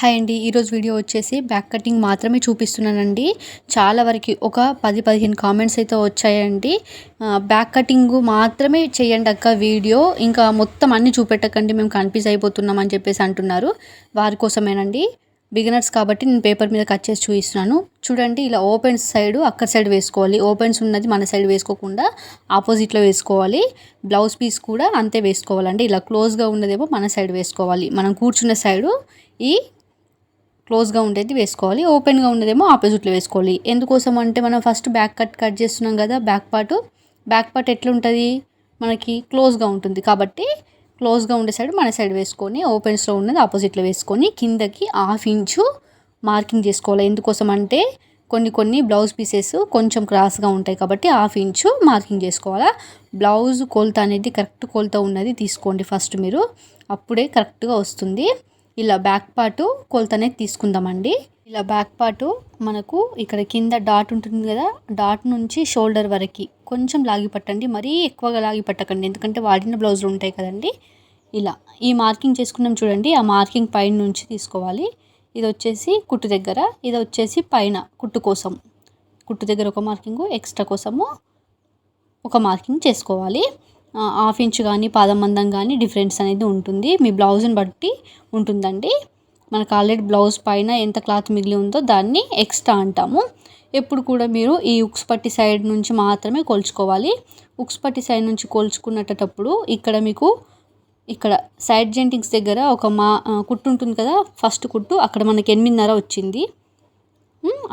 Hi అండి ఈరోజు video వచ్చేసి బ్యాక్ కటింగ్ మాత్రమే చూపిస్తున్నానండి. చాలా వరకు ఒక పది పదిహేను కామెంట్స్ అయితే వచ్చాయండి. బ్యాక్ కటింగ్ మాత్రమే చేయండి అక్క వీడియో. ఇంకా మొత్తం అన్ని చూపెట్టకండి మేము కన్ఫ్యూజ్ అయిపోతున్నాం అని చెప్పేసి అంటున్నారు. వారి కోసమేనండి. బిగినర్స్ కాబట్టి నేను పేపర్ మీద కట్ చేసి చూపిస్తున్నాను. చూడండి ఇలా ఓపెన్స్ సైడ్ అక్కడ సైడ్ వేసుకోవాలి. ఓపెన్స్ ఉన్నది మన సైడ్ వేసుకోకుండా ఆపోజిట్లో వేసుకోవాలి. బ్లౌజ్ పీస్ కూడా అంతే వేసుకోవాలండి. ఇలా క్లోజ్గా ఉన్నదేమో మన సైడ్ వేసుకోవాలి. మనం కూర్చున్న సైడు ఈ క్లోజ్గా ఉండేది వేసుకోవాలి ఓపెన్గా ఉండేదేమో ఆపోజిట్లో వేసుకోవాలి. ఎందుకోసం అంటే మనం ఫస్ట్ బ్యాక్ కట్ కట్ చేస్తున్నాం కదా బ్యాక్ పార్ట్. బ్యాక్ పార్ట్ ఎట్లుంటుంది? మనకి క్లోజ్గా ఉంటుంది కాబట్టి క్లోజ్గా ఉండే సైడ్ మన సైడ్ వేసుకొని ఓపెన్స్లో ఉన్నది ఆపోజిట్లో వేసుకొని కిందకి హాఫ్ ఇంచు మార్కింగ్ చేసుకోవాలి. ఎందుకోసం అంటే కొన్ని కొన్ని బ్లౌజ్ పీసెస్ కొంచెం క్రాస్గా ఉంటాయి కాబట్టి హాఫ్ ఇంచు మార్కింగ్ చేసుకోవాలా. బ్లౌజ్ కొలత అనేది కరెక్ట్ కొలత ఉన్నది తీసుకోండి ఫస్ట్ మీరు. అప్పుడే కరెక్ట్గా వస్తుంది. ఇలా బ్యాక్ పార్ట్ కొలతనే తీసుకుందామండి. ఇలా బ్యాక్ పార్ట్ మనకు ఇక్కడ కింద డాట్ ఉంటుంది కదా డాట్ నుంచి షోల్డర్ వరకు కొంచెం లాగి పట్టండి. మరీ ఎక్కువగా లాగి పట్టకండి ఎందుకంటే వాడిన బ్లౌజులు ఉంటాయి కదండి. ఇలా ఈ మార్కింగ్ చేసుకున్నాం చూడండి ఆ మార్కింగ్ పైన నుంచి తీసుకోవాలి. ఇది వచ్చేసి కుట్టు దగ్గర ఇది వచ్చేసి పైన కుట్టు కోసం. కుట్టు దగ్గర ఒక మార్కింగ్ ఎక్స్ట్రా కోసము ఒక మార్కింగ్ చేసుకోవాలి. హాఫ్ ఇంచ్ కానీ పాదం మందం కానీ డిఫరెన్స్ అనేది ఉంటుంది. మీ బ్లౌజ్ని బట్టి ఉంటుందండి. మనకు ఆల్రెడీ బ్లౌజ్ పైన ఎంత క్లాత్ మిగిలి ఉందో దాన్ని ఎక్స్ట్రా అంటాము. ఎప్పుడు కూడా మీరు ఈ ఉక్స్ పట్టి సైడ్ నుంచి మాత్రమే కొలుచుకోవాలి. ఉక్స్ పట్టి సైడ్ నుంచి కొలుచుకునేటప్పుడు ఇక్కడ మీకు ఇక్కడ సైడ్ జెంటింగ్స్ దగ్గర ఒక మా కుట్టు ఉంటుంది కదా ఫస్ట్ కుట్టు అక్కడ మనకి ఎనిమిదిన్నర వచ్చింది.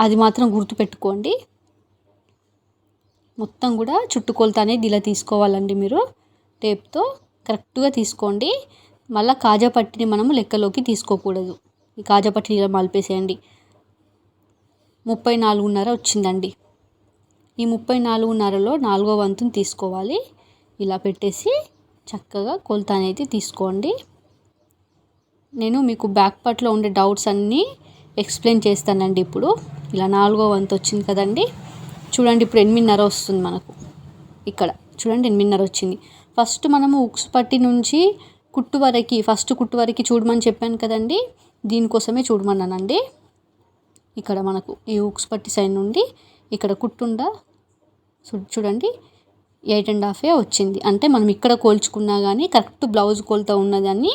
అది మాత్రం గుర్తుపెట్టుకోండి. మొత్తం కూడా చుట్టుకొలత అనేది ఇలా తీసుకోవాలండి మీరు. టేప్తో కరెక్ట్గా తీసుకోండి. మళ్ళీ కాజా పట్టిని మనము లెక్కలోకి తీసుకోకూడదు. ఈ కాజా పట్టిని ఇలా మలిపేసేయండి. ముప్పై నాలుగున్నర వచ్చిందండి. ఈ ముప్పై నాలుగున్నరలో నాలుగో వంతుని తీసుకోవాలి. ఇలా పెట్టేసి చక్కగా కొలత అనేది తీసుకోండి. నేను మీకు బ్యాక్ పార్ట్లో ఉండే డౌట్స్ అన్నీ ఎక్స్ప్లెయిన్ చేస్తానండి ఇప్పుడు. ఇలా నాలుగో వంతు వచ్చింది కదండి. చూడండి ఇప్పుడు ఎనిమిదిన్నర వస్తుంది మనకు. ఇక్కడ చూడండి ఎనిమిదిన్నర వచ్చింది. ఫస్ట్ మనము ఉక్స్ పట్టి నుంచి కుట్టు వరకు ఫస్ట్ కుట్టు వరకు చూడమని చెప్పాను కదండి. దీనికోసమే చూడమన్నానండి. ఇక్కడ మనకు ఈ ఉక్స్ పట్టి సైడ్ నుండి ఇక్కడ కుట్టుండ చూ- చూడండి. ఎయిట్ అండ్ హాఫే వచ్చింది. అంటే మనం ఇక్కడ కోల్చుకున్నా కానీ కరెక్ట్ బ్లౌజ్ కొలత ఉన్నదని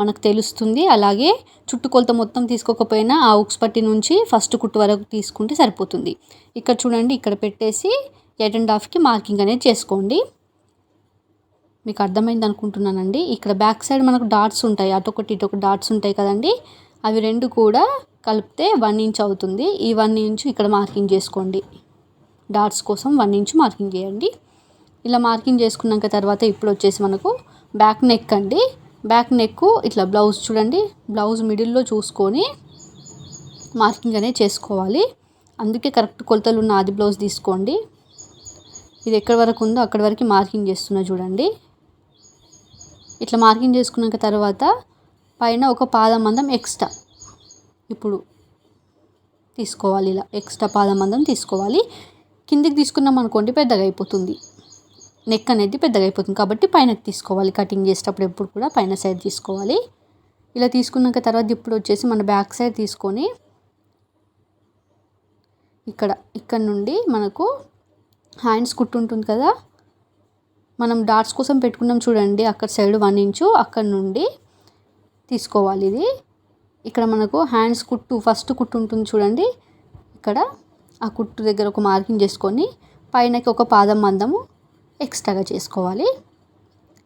మనకు తెలుస్తుంది. అలాగే చుట్టు కొలత మొత్తం తీసుకోకపోయినా ఆ ఉక్స్ పట్టి నుంచి ఫస్ట్ కుట్టు వరకు తీసుకుంటే సరిపోతుంది. ఇక్కడ చూడండి ఇక్కడ పెట్టేసి ఎయిట్ అండ్ హాఫ్కి మార్కింగ్ అనేది చేసుకోండి. మీకు అర్థమైంది అనుకుంటున్నానండి. ఇక్కడ బ్యాక్ సైడ్ మనకు డాట్స్ ఉంటాయి. అటొకటి ఇటొక డాట్స్ ఉంటాయి కదండి. అవి రెండు కూడా కలిపితే వన్ ఇంచ్ అవుతుంది. ఈ వన్ ఇంచ్ ఇక్కడ మార్కింగ్ చేసుకోండి. డాట్స్ కోసం వన్ ఇంచ్ మార్కింగ్ చేయండి. ఇలా మార్కింగ్ చేసుకున్నాక తర్వాత ఇప్పుడు వచ్చేసి మనకు బ్యాక్ నెక్ అండి. బ్యాక్ నెక్ ఇట్లా బ్లౌజ్ చూడండి. బ్లౌజ్ మిడిల్లో చూసుకొని మార్కింగ్ అనేది చేసుకోవాలి. అందుకే కరెక్ట్ కొలతలు ఉన్న ఆది బ్లౌజ్ తీసుకోండి. ఇది ఎక్కడి వరకు ఉందో అక్కడి వరకు మార్కింగ్ చేస్తున్నా చూడండి. ఇట్లా మార్కింగ్ చేసుకున్నాక తర్వాత పైన ఒక పాదం మందం ఎక్స్ట్రా ఇప్పుడు తీసుకోవాలి ఇలా. ఎక్స్ట్రా పాదం మందం తీసుకోవాలి. కిందికి తీసుకున్నాం అనుకోండి పెద్దగా అయిపోతుంది. నెక్ అనేది పెద్దగా అయిపోతుంది. కాబట్టి పైన తీసుకోవాలి. కటింగ్ చేసేటప్పుడు ఎప్పుడు కూడా పైన సైడ్ తీసుకోవాలి. ఇలా తీసుకున్నాక తర్వాత ఇప్పుడు వచ్చేసి మన బ్యాక్ సైడ్ తీసుకొని ఇక్కడ ఇక్కడ నుండి మనకు హ్యాండ్స్ కుట్టు ఉంటుంది కదా? మనం డాట్స్ కోసం పెట్టుకున్నాం చూడండి. అక్కడ సైడ్ వన్ ఇంచు అక్కడ నుండి తీసుకోవాలి ఇది. ఇక్కడ మనకు హ్యాండ్స్ కుట్టు ఫస్ట్ కుట్టు ఉంటుంది చూడండి. ఇక్కడ ఆ కుట్టు దగ్గర ఒక మార్కింగ్ చేసుకొని పైనకి ఒక పాదం మందము ఎక్స్ట్రాగా చేసుకోవాలి.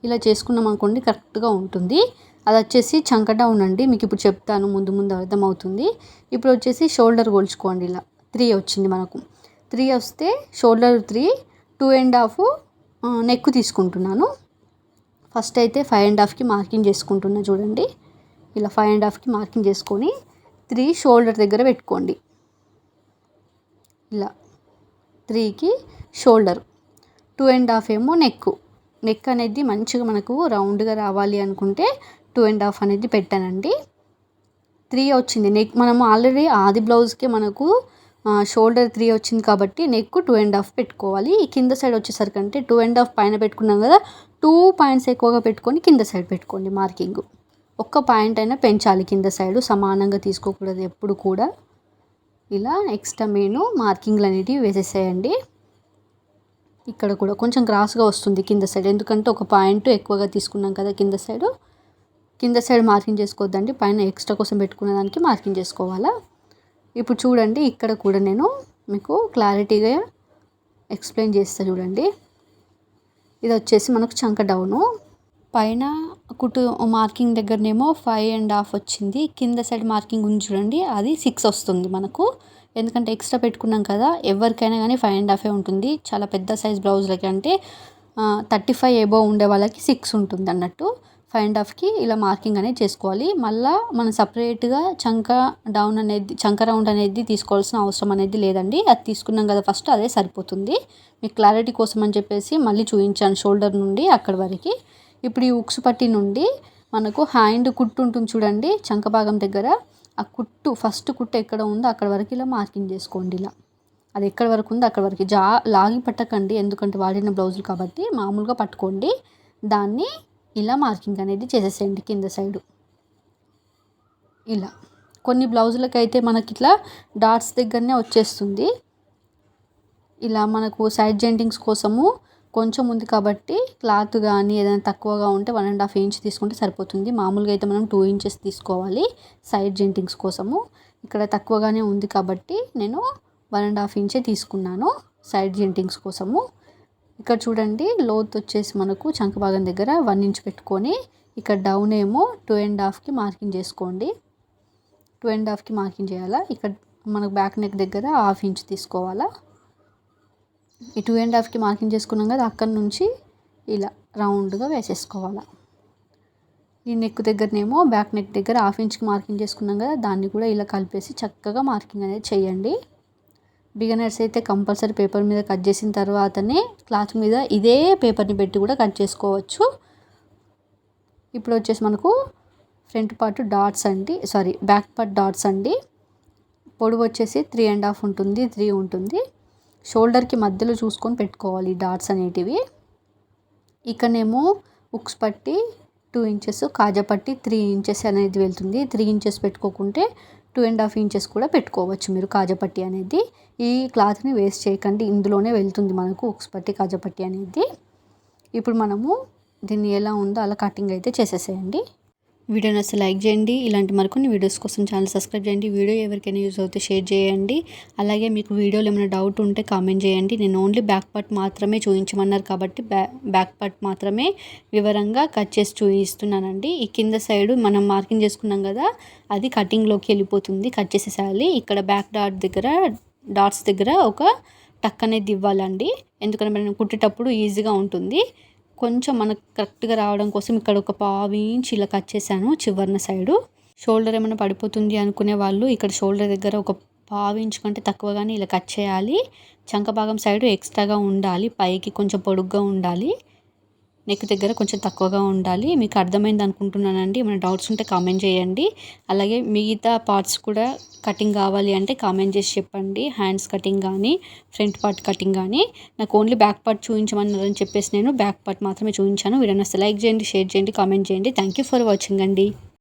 ఇలా చేసుకున్నాం అనుకోండి కరెక్ట్గా ఉంటుంది. అది వచ్చేసి చంకటా ఉండండి మీకు ఇప్పుడు చెప్తాను. ముందు ముందు అర్థమవుతుంది. ఇప్పుడు వచ్చేసి షోల్డర్ కొలుచుకోండి ఇలా. త్రీ వచ్చింది మనకు. త్రీ వస్తే shoulder three two and half neck తీసుకుంటున్నాను. ఫస్ట్ అయితే ఫైవ్ అండ్ హాఫ్కి మార్కింగ్ చేసుకుంటున్నా చూడండి. ఇలా ఫైవ్ అండ్ హాఫ్కి మార్కింగ్ చేసుకొని త్రీ షోల్డర్ దగ్గర పెట్టుకోండి. ఇలా. త్రీకి షోల్డర్ టూ అండ్ హాఫ్ ఏమో నెక్ నెక్ అనేది మంచిగా మనకు రౌండ్గా రావాలి అనుకుంటే టూ అండ్ హాఫ్ అనేది పెట్టానండి. త్రీ వచ్చింది. నెక్ మనం ఆల్రెడీ ఆది బ్లౌజ్కి మనకు షోల్డర్ త్రీ వచ్చింది కాబట్టి నెక్ టూ అండ్ హాఫ్ పెట్టుకోవాలి. ఈ కింద సైడ్ వచ్చేసరికి అంటే టూ అండ్ హాఫ్ పైన పెట్టుకున్నాం కదా టూ పాయింట్స్ ఎక్కువగా పెట్టుకొని కింద సైడ్ పెట్టుకోండి మార్కింగ్. ఒక్క పాయింట్ అయినా పెంచాలి కింద సైడ్ సమానంగా తీసుకోకూడదు ఎప్పుడు కూడా. ఇలా ఎక్స్ట్రా మెయిన్ మార్కింగ్లు అనేటివి వేసేసేయండి. ఇక్కడ కూడా కొంచెం క్రాస్గా వస్తుంది కింద సైడ్ ఎందుకంటే ఒక పాయింట్ ఎక్కువగా తీసుకున్నాం కదా కింద సైడ్ కింద సైడ్ మార్కింగ్ చేసుకోవద్దండి. పైన ఎక్స్ట్రా కోసం పెట్టుకున్న దానికి మార్కింగ్ చేసుకోవాలా? ఇప్పుడు చూడండి ఇక్కడ కూడా నేను మీకు క్లారిటీగా ఎక్స్ప్లెయిన్ చేస్తా చూడండి. ఇది వచ్చేసి మనకు చంక డౌను పైన కుట్టు మార్కింగ్ దగ్గరనేమో ఫైవ్ అండ్ హాఫ్ వచ్చింది. కింద సైడ్ మార్కింగ్ ఉంది చూడండి అది సిక్స్ వస్తుంది మనకు. ఎందుకంటే ఎక్స్ట్రా పెట్టుకున్నాం కదా ఎవరికైనా కానీ ఫైవ్ అండ్ హాఫే ఉంటుంది. చాలా పెద్ద సైజ్ బ్లౌజ్లకి అంటే థర్టీ ఫైవ్ ఎబో ఉండే వాళ్ళకి సిక్స్ ఉంటుంది అన్నట్టు. ఫైవ్ అండ్ హాఫ్కి ఇలా మార్కింగ్ అనేది చేసుకోవాలి. మళ్ళీ మనం సపరేట్గా చంక డౌన్ అనేది చంక రౌండ్ అనేది తీసుకోవాల్సిన అవసరం అనేది లేదండి. అది తీసుకున్నాం కదా ఫస్ట్ అదే సరిపోతుంది. మీకు క్లారిటీ కోసం అని చెప్పేసి మళ్ళీ చూపించాను షోల్డర్ నుండి అక్కడి వరకు. ఇప్పుడు ఈ ఉక్స్ పట్టి నుండి మనకు హ్యాండ్ కుట్టు ఉంటుంది చూడండి చంక భాగం దగ్గర. ఆ కుట్టు ఫస్ట్ కుట్టు ఎక్కడ ఉందో అక్కడ వరకు ఇలా మార్కింగ్ చేసుకోండి ఇలా. అది ఎక్కడ వరకు ఉందో అక్కడ వరకు. జా లాగి పట్టకండి ఎందుకంటే వాడిన బ్లౌజులు కాబట్టి మామూలుగా పట్టుకోండి. దాన్ని ఇలా మార్కింగ్ అనేది చేసేసేయండి కింద సైడు. ఇలా. కొన్ని బ్లౌజులకైతే మనకి ఇట్లా డాట్స్ దగ్గరనే వచ్చేస్తుంది. ఇలా మనకు సైడ్ జెంటింగ్స్ కోసము కొంచెం ఉంది కాబట్టి క్లాత్ కానీ ఏదైనా తక్కువగా ఉంటే వన్ అండ్ హాఫ్ ఇంచ్ తీసుకుంటే సరిపోతుంది. మామూలుగా అయితే మనం టూ ఇంచెస్ తీసుకోవాలి సైడ్ జెంటింగ్స్ కోసము. ఇక్కడ తక్కువగానే ఉంది కాబట్టి నేను వన్ అండ్ హాఫ్ ఇంచే తీసుకున్నాను సైడ్ జెంటింగ్స్ కోసము. ఇక్కడ చూడండి లోత్ వచ్చేసి మనకు చంక భాగం దగ్గర వన్ ఇంచ్ పెట్టుకొని ఇక్కడ డౌన్ ఏమో టూ అండ్ హాఫ్కి మార్కింగ్ చేసుకోండి. టూ అండ్ హాఫ్కి మార్కింగ్ చేయాలా? ఇక్కడ మనకు బ్యాక్ నెక్ దగ్గర హాఫ్ ఇంచ్ తీసుకోవాలా? ఈ టూ అండ్ హాఫ్కి మార్కింగ్ చేసుకున్నాం కదా అక్కడ నుంచి ఇలా రౌండ్గా వేసేసుకోవాలా. ఈ నెక్ దగ్గరనేమో బ్యాక్ నెక్ దగ్గర హాఫ్ ఇంచ్కి మార్కింగ్ చేసుకున్నాం కదా దాన్ని కూడా ఇలా కలిపేసి చక్కగా మార్కింగ్ అనేది చేయండి. బిగినర్స్ అయితే కంపల్సరీ పేపర్ మీద కట్ చేసిన తర్వాతనే క్లాత్ మీద ఇదే పేపర్ని పెట్టి కూడా కట్ చేసుకోవచ్చు. ఇప్పుడు వచ్చేసి మనకు ఫ్రంట్ పార్ట్ డాట్స్ అండి సారీ బ్యాక్ పార్ట్ డాట్స్ అండి. పొడవు వచ్చేసి త్రీ అండ్ హాఫ్ ఉంటుంది త్రీ ఉంటుంది. షోల్డర్కి మధ్యలో చూసుకొని పెట్టుకోవాలి డాట్స్ అనేటివి. ఇక్కడనేమో ఉక్స్ పట్టి టూ ఇంచెస్ కాజా పట్టి త్రీ ఇంచెస్ అనేది వెళ్తుంది. త్రీ ఇంచెస్ పెట్టుకోకుంటే టూ అండ్ హాఫ్ ఇంచెస్ కూడా పెట్టుకోవచ్చు మీరు కాజాపట్టి అనేది. ఈ క్లాత్ని వేస్ట్ చేయకండి. ఇందులోనే వెళ్తుంది మనకు ఉక్స్ పట్టి కాజాపట్టి అనేది. ఇప్పుడు మనము దీన్ని ఎలా ఉందో అలా కటింగ్ అయితే చేసేసేయండి. వీడియోని అసలు లైక్ చేయండి. ఇలాంటి మరికొన్ని వీడియోస్ కోసం ఛానల్ సబ్స్క్రైబ్ చేయండి. వీడియో ఎవరికైనా యూజ్ అవుతే షేర్ చేయండి. అలాగే మీకు వీడియోలో ఏమైనా డౌట్ ఉంటే కామెంట్ చేయండి. నేను ఓన్లీ బ్యాక్ పార్ట్ మాత్రమే చూపించమన్నారు కాబట్టి బ్యా బ్యాక్ పార్ట్ మాత్రమే వివరంగా కట్ చేసి చూపిస్తున్నానండి. ఈ కింద సైడ్ మనం మార్కింగ్ చేసుకున్నాం కదా అది కటింగ్లోకి వెళ్ళిపోతుంది. కట్ చేసేసేయాలి. ఇక్కడ బ్యాక్ డాట్ దగ్గర డాట్స్ దగ్గర ఒక టక్ అనేది ఇవ్వాలండి. ఎందుకంటే మనం కుట్టేటప్పుడు ఈజీగా ఉంటుంది. కొంచెం మనకు కరెక్ట్గా రావడం కోసం ఇక్కడ ఒక పావు ఇంచ్ ఇలా కట్ చేశాను చివరిన సైడు షోల్డర్ ఏమైనా పడిపోతుంది అనుకునే వాళ్ళు ఇక్కడ షోల్డర్ దగ్గర ఒక పావు ఇంచు కంటే తక్కువగానే ఇలా కట్ చేయాలి. చంక భాగం సైడు ఎక్స్ట్రాగా ఉండాలి. పైకి కొంచెం పొడుగ్గా ఉండాలి. నెక్ దగ్గర కొంచెం తక్కువగా ఉండాలి. మీకు అర్థమైంది అనుకుంటున్నానండి. ఏమైనా డౌట్స్ ఉంటే కామెంట్ చేయండి. అలాగే మిగతా పార్ట్స్ కూడా కటింగ్ కావాలి అంటే కామెంట్ చేసి చెప్పండి. హ్యాండ్స్ కటింగ్ కానీ ఫ్రంట్ పార్ట్ కటింగ్ కానీ. నాకు ఓన్లీ బ్యాక్ పార్ట్ చూపించమన్నారని చెప్పేసి నేను బ్యాక్ పార్ట్ మాత్రమే చూపించాను. వీడియో అసలు లైక్ చేయండి షేర్ చేయండి కామెంట్ చేయండి. థ్యాంక్ యూ ఫర్ వాచింగ్ అండి.